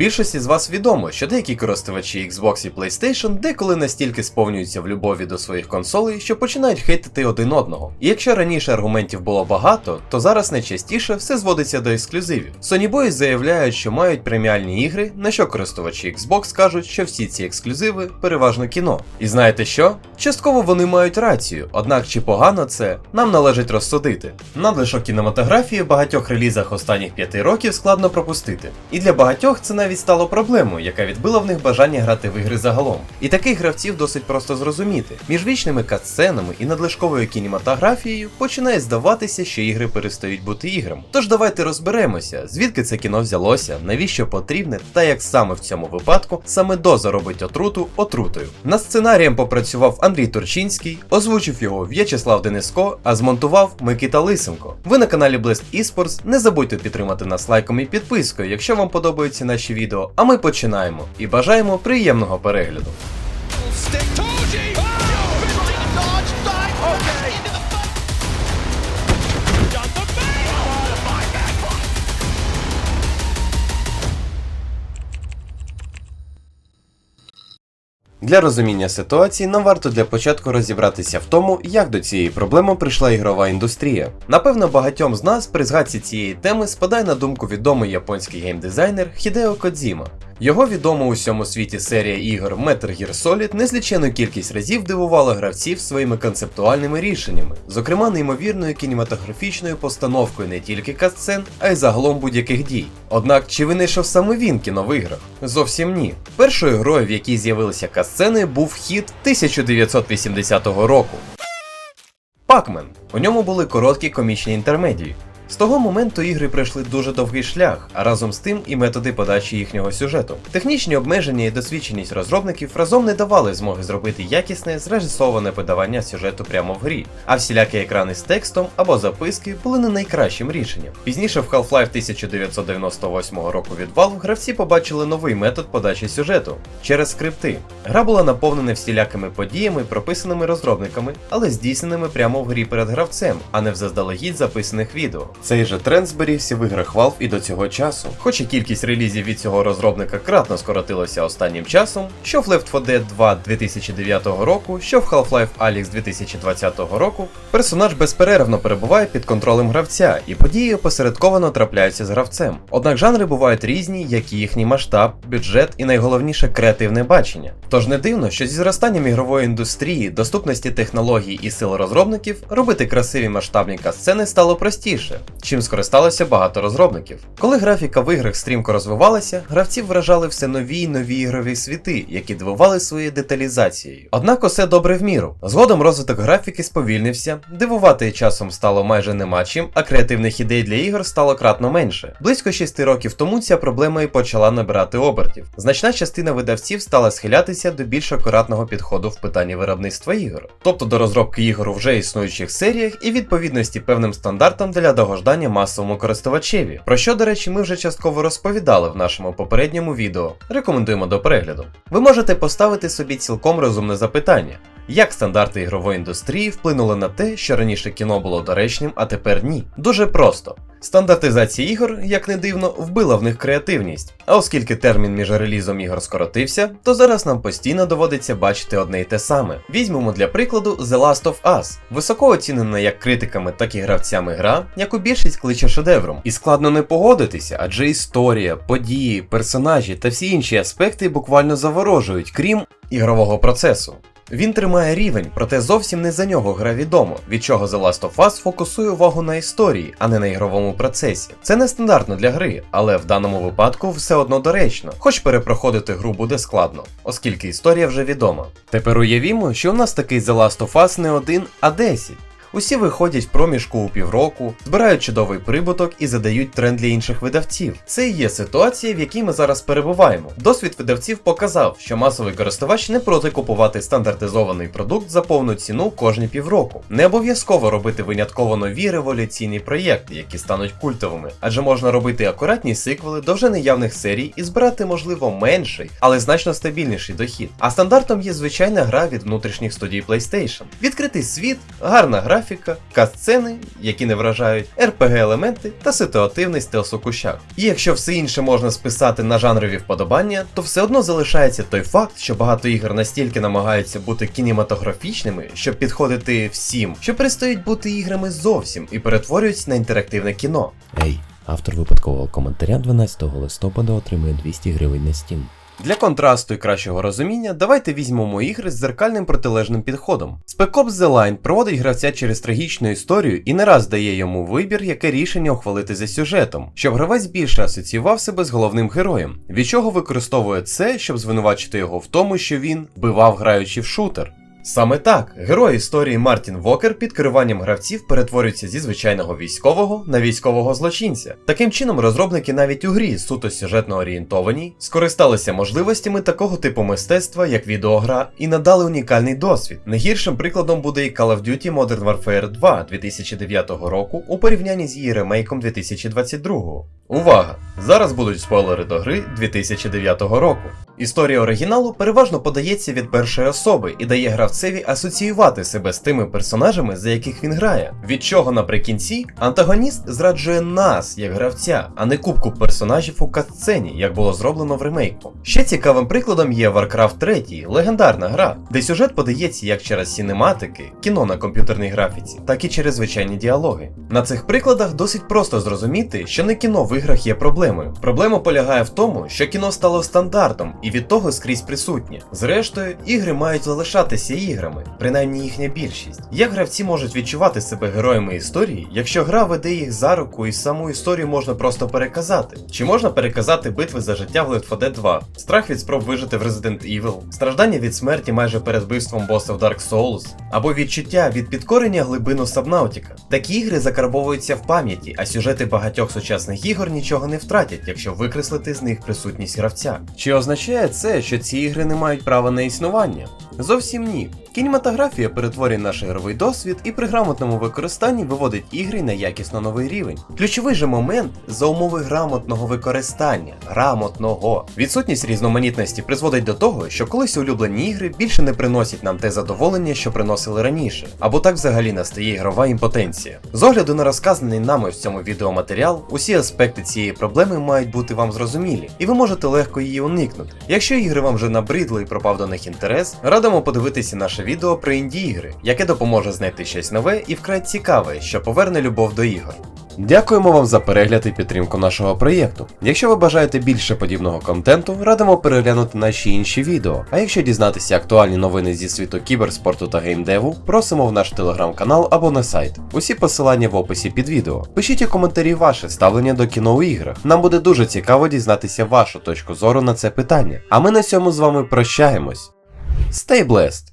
Більшості з вас відомо, що деякі користувачі Xbox і PlayStation деколи настільки сповнюються в любові до своїх консолей, що починають хейтити один одного. І якщо раніше аргументів було багато, то зараз найчастіше все зводиться до ексклюзивів. Sony Boys заявляють, що мають преміальні ігри, на що користувачі Xbox кажуть, що всі ці ексклюзиви переважно кіно. І знаєте що? Частково вони мають рацію, однак чи погано це, нам належить розсудити. Надлишок кінематографії в багатьох релізах останніх п'яти років складно пропустити. І для багатьох це навіть стало проблемою, яка відбила в них бажання грати в ігри загалом. І таких гравців досить просто зрозуміти. Між вічними катсценами і надлишковою кінематографією починає здаватися, що ігри перестають бути іграми. Тож давайте розберемося, звідки це кіно взялося, навіщо потрібне, та як саме в цьому випадку саме доза робить отруту отрутою. Над сценарієм попрацював Андрій Турчинський, озвучив його В'ячеслав Дениско, а змонтував Микита Лисенко. Ви на каналі Blast Esports, не забудьте підтримати нас лайком і підпискою, якщо вам подобаються наші відео. А ми починаємо і бажаємо приємного перегляду. Для розуміння ситуації нам варто для початку розібратися в тому, як до цієї проблеми прийшла ігрова індустрія. Напевно, багатьом з нас при згадці цієї теми спадає на думку відомий японський геймдизайнер Хідео Кодзіма. Його відома у всьому світі серія ігор Metal Gear Solid незлічену кількість разів дивувала гравців своїми концептуальними рішеннями, зокрема неймовірною кінематографічною постановкою не тільки катсцен, а й загалом будь-яких дій. Однак, чи винайшов саме він кіно в іграх? Зовсім ні. Першою грою, в якій з'явилися катсцени, був хіт 1980 року. Пакмен. У ньому були короткі комічні інтермедії. З того моменту ігри пройшли дуже довгий шлях, а разом з тим і методи подачі їхнього сюжету. Технічні обмеження і досвідченість розробників разом не давали змоги зробити якісне, зрежисоване подавання сюжету прямо в грі, а всілякі екрани з текстом або записки були не найкращим рішенням. Пізніше в Half-Life 1998 року від Valve гравці побачили новий метод подачі сюжету через скрипти. Гра була наповнена всілякими подіями, прописаними розробниками, але здійсненими прямо в грі перед гравцем, а не в заздалегідь записаних відео. Цей же тренд зберігся в іграх Valve і до цього часу. Хоч і кількість релізів від цього розробника кратно скоротилася останнім часом, що в Left 4 Dead 2 2009 року, що в Half-Life Alyx 2020 року, персонаж безперервно перебуває під контролем гравця, і події опосередковано трапляються з гравцем. Однак жанри бувають різні, як і їхній масштаб, бюджет і найголовніше креативне бачення. Тож не дивно, що зі зростанням ігрової індустрії, доступності технологій і сил розробників робити красиві масштабні касцени стало простіше, чим скористалося багато розробників. Коли графіка в іграх стрімко розвивалася, гравців вражали все нові й нові ігрові світи, які дивували своєю деталізацією. Однак усе добре в міру. Згодом розвиток графіки сповільнився, дивувати часом стало майже нема чим, а креативних ідей для ігор стало кратно менше. Близько 6 років тому ця проблема і почала набирати обертів. Значна частина видавців стала схилятися до більш акуратного підходу в питанні виробництва ігор, тобто до розробки ігор у вже існуючих серіях і відповідності певним стандартам для догоджання масовому користувачеві. Про що, до речі, ми вже частково розповідали в нашому попередньому відео. Рекомендуємо до перегляду. Ви можете поставити собі цілком розумне запитання. Як стандарти ігрової індустрії вплинули на те, що раніше кіно було доречним, а тепер ні? Дуже просто. Стандартизація ігор, як не дивно, вбила в них креативність. А оскільки термін між релізом ігор скоротився, то зараз нам постійно доводиться бачити одне й те саме. Візьмемо для прикладу The Last of Us, високо оцінена як критиками, так і гравцями гра, яку більшість кличе шедевром. І складно не погодитися, адже історія, події, персонажі та всі інші аспекти буквально заворожують, крім ігрового процесу. Він тримає рівень, проте зовсім не за нього гра відомо, від чого The Last of Us фокусує увагу на історії, а не на ігровому процесі. Це нестандартно для гри, але в даному випадку все одно доречно, хоч перепроходити гру буде складно, оскільки історія вже відома. Тепер уявімо, що у нас такий The Last of Us не один, а 10. Усі виходять в проміжку у півроку, збирають чудовий прибуток і задають тренд для інших видавців. Це і є ситуація, в якій ми зараз перебуваємо. Досвід видавців показав, що масовий користувач не проти купувати стандартизований продукт за повну ціну кожні півроку. Не обов'язково робити винятково нові революційні проєкти, які стануть культовими, адже можна робити акуратні сиквели до вже наявних серій і збирати, можливо, менший, але значно стабільніший дохід. А стандартом є звичайна гра від внутрішніх студій PlayStation. Відкритий світ, гарна графіка графіка, кат-сцени, які не вражають, RPG-елементи та ситуативний стелс у кущах. І якщо все інше можна списати на жанрові вподобання, то все одно залишається той факт, що багато ігор настільки намагаються бути кінематографічними, щоб підходити всім, що перестають бути іграми зовсім і перетворюються на інтерактивне кіно. Ей, автор випадкового коментаря 12 листопада отримує 200 гривень на Steam. Для контрасту і кращого розуміння, давайте візьмемо ігри з зеркальним протилежним підходом. Spec Ops The Line проводить гравця через трагічну історію і не раз дає йому вибір, яке рішення ухвалити за сюжетом, щоб гравець більше асоціював себе з головним героєм, від чого використовує це, щоб звинувачити його в тому, що він вбивав граючи в шутер. Саме так, герой історії Мартін Вокер під керуванням гравців перетворюється зі звичайного військового на військового злочинця. Таким чином, розробники навіть у грі суто сюжетно орієнтованій скористалися можливостями такого типу мистецтва, як відеогра, і надали унікальний досвід. Не гіршим прикладом буде і Call of Duty Modern Warfare 2 2009 року у порівнянні з її ремейком 2022. Увага! Зараз будуть спойлери до гри 2009 року. Історія оригіналу переважно подається від першої особи і дає гравцеві асоціювати себе з тими персонажами, за яких він грає. Від чого наприкінці антагоніст зраджує нас як гравця, а не кубку персонажів у катсцені, як було зроблено в ремейку. Ще цікавим прикладом є Warcraft 3, легендарна гра, де сюжет подається як через сінематики, кіно на комп'ютерній графіці, так і через звичайні діалоги. На цих прикладах досить просто зрозуміти, що не кіно в іграх є проблемою. Проблема полягає в тому, що кіно стало стандартом і від того скрізь присутнє. Зрештою, ігри мають залишатися іграми, принаймні їхня більшість. Як гравці можуть відчувати себе героями історії, якщо гра веде їх за руку і саму історію можна просто переказати? Чи можна переказати битви за життя в Left 4 Dead 2, страх від спроб вижити в Resident Evil, страждання від смерті майже перед вбивством боса в Dark Souls, або відчуття від підкорення глибину Сабнаутіка? Такі ігри закарбовуються в пам'яті, а сюжети багатьох сучасних ігор нічого не втратять, якщо викреслити з них присутність гравця. Чи означає це, що ці ігри не мають права на існування? Зовсім ні. Кінематографія перетворює наш ігровий досвід і при грамотному використанні виводить ігри на якісно новий рівень. Ключовий же момент за умови грамотного використання, грамотного. Відсутність різноманітності призводить до того, що колись улюблені ігри більше не приносять нам те задоволення, що приносили раніше, або так взагалі настає ігрова імпотенція. З огляду на розказаний нами в цьому відеоматеріал, усі аспекти цієї проблеми мають бути вам зрозумілі, і ви можете легко її уникнути. Якщо ігри вам вже набридли і пропав до них інтерес, радимо подивитися наше відео про інді-ігри, яке допоможе знайти щось нове і вкрай цікаве, що поверне любов до ігор. Дякуємо вам за перегляд і підтримку нашого проєкту. Якщо ви бажаєте більше подібного контенту, радимо переглянути наші інші відео. А якщо дізнатися актуальні новини зі світу кіберспорту та геймдеву, просимо в наш телеграм-канал або на сайт. Усі посилання в описі під відео. Пишіть у коментарі ваше ставлення до кіно у іграх. Нам буде дуже цікаво дізнатися вашу точку зору на це питання. А ми на цьому з вами прощаємось. Stay blessed!